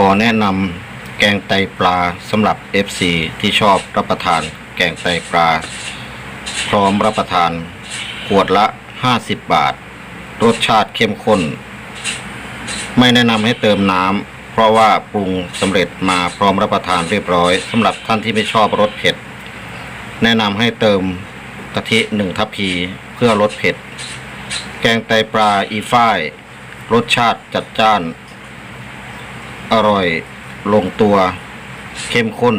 ขอแนะนำแกงไตปลาสำหรับ FC ที่ชอบรับประทาน แกงไตปลา พร้อมรับประทาน ขวดละ 50 บาท รสชาติเข้มข้น ไม่แนะนำให้เติมน้ำเพราะว่าปรุงสำเร็จมาพร้อมรับประทานเรียบร้อยสำหรับท่านที่ไม่ชอบรสเผ็ด แนะนำให้เติมกะทิหนึ่งทัพพีเพื่อลดเผ็ด แกงไตปลาอีฝ้าย รสชาติจัดจ้าน อร่อย ลงตัว เข้มข้น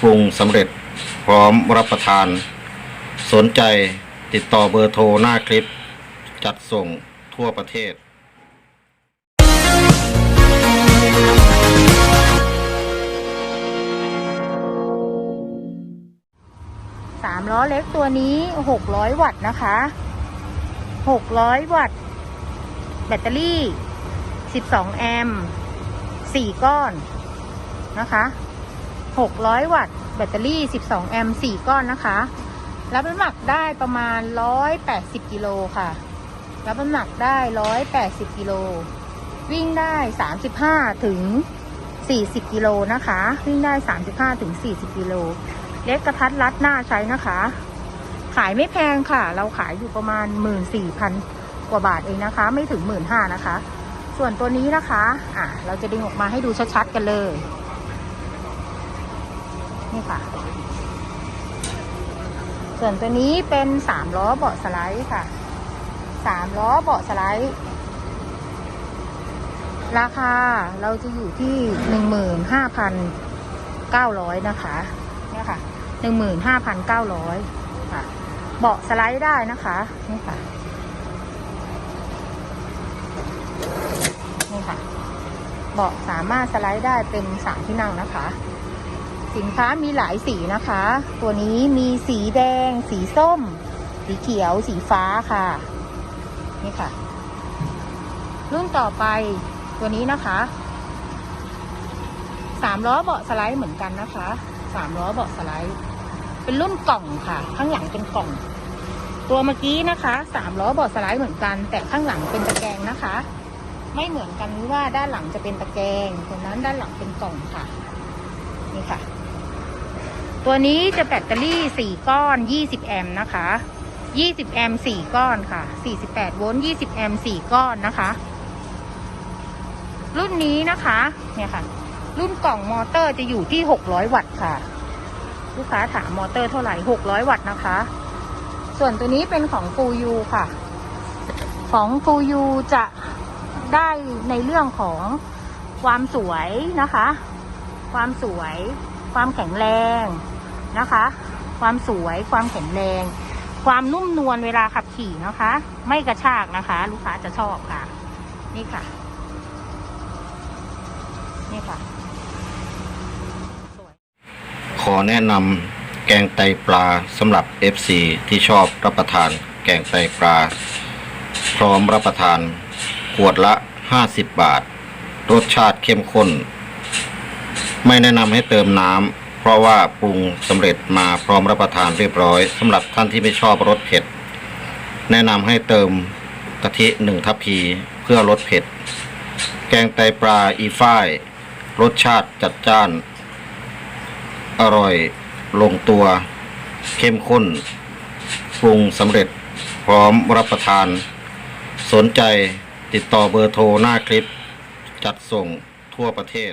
ปรุงสำเร็จ พร้อมรับประทาน สนใจติดต่อเบอร์โทรหน้าคลิป จัดส่งทั่วประเทศสามล้อเล็กตัวนี้หกร้อยวัตต์นะคะหกร้อยวัตต์ แบตเตอรี่สิบสองแอมป์ สี่ก้อนนะคะหกร้อยวัตต์แบตเตอรี่สิบสองแอมป์สี่ก้อนนะคะ รับน้ำหนักได้ประมาณร้อยแปดสิบกิโลค่ะ รับน้ำหนักได้ร้อยแปดสิบกิโล วิ่งได้สามสิบห้าถึงสี่สิบกิโลนะคะ วิ่งได้สามสิบห้าถึงสี่สิบกิโล เล็กกระทัดรัดหน้าใช้นะคะ ขายไม่แพงค่ะ เราขายอยู่ประมาณหมื่นสี่พันกว่าบาทเองนะคะ ไม่ถึงหมื่นห้านะคะ ส่วนตัวนี้นะคะ อะ เราจะดึงออกมาให้ดูชัดๆกันเลย นี่ค่ะ ส่วนตัวนี้เป็นสามล้อเบาะสไลด์ค่ะ สามล้อเบาะสไลด์ ราคาเราจะอยู่ที่หนึ่งหมื่นห้าพันเก้าร้อยนะคะ เนี่ยค่ะหนึ่งหมื่นห้าพันเก้าร้อยค่ะ เบาะสไลด์ได้นะคะ นี่ค่ะ นี่ค่ะ เบาะสามารถสไลด์ได้เป็นสามที่นั่งนะคะ สินค้ามีหลายสีนะคะ ตัวนี้มีสีแดง สีส้ม สีเขียว สีฟ้าค่ะ นี่ค่ะ รุ่นต่อไปตัวนี้นะคะสามล้อเบาะสไลด์เหมือนกันนะคะสามล้อเบาะสไลด์ เป็นรุ่นกล่องค่ะ ข้างหลังเป็นกล่อง ตัวเมื่อกี้นะคะสามล้อเบาะสไลด์เหมือนกัน แต่ข้างหลังเป็นตะแกรงนะคะ ไม่เหมือนกันว่าด้านหลังจะเป็นตะแกรงตัวนั้นด้านหลังเป็นกล่องค่ะ นี่ค่ะ ตัวนี้จะแบตเตอรี่สี่ก้อนยี่สิบแอมป์นะคะยี่สิบแอมป์สี่ก้อนค่ะสี่สิบแปดโวลต์ยี่สิบแอมป์สี่ก้อนนะคะ รุ่นนี้นะคะ เนี่ยค่ะ รุ่นกล่องมอเตอร์จะอยู่ที่ 600 วัตต์ค่ะ ลูกค้าถามมอเตอร์เท่าไหร่ 600 วัตต์นะคะ ส่วนตัวนี้เป็นของฟูยูค่ะ ของฟูยูจะ ได้ในเรื่องของความสวยนะคะ ความสวย ความแข็งแรงนะคะ ความสวย ความแข็งแรง ความนุ่มนวลเวลาขับขี่นะคะ ไม่กระชากนะคะ ลูกค้าจะชอบค่ะ นี่ค่ะ นี่ค่ะขอแนะนำแกงไตปลาสำหรับ FC ที่ชอบรับประทานแกงไตปลา พร้อมรับประทาน ขวดละ 50 บาท รสชาติเข้มข้น ไม่แนะนำให้เติมน้ำเพราะว่าปรุงสำเร็จมาพร้อมรับประทานเรียบร้อยสำหรับท่านที่ไม่ชอบรสเผ็ด แนะนำให้เติมกะทิหนึ่งทัพพีเพื่อลดเผ็ด แกงไตปลาอีฝ้าย รสชาติจัดจ้าน อร่อย ลงตัว เข้มข้น ปรุงสำเร็จพร้อมรับประทาน สนใจ ติดต่อเบอร์โทรหน้าคลิป จัดส่งทั่วประเทศ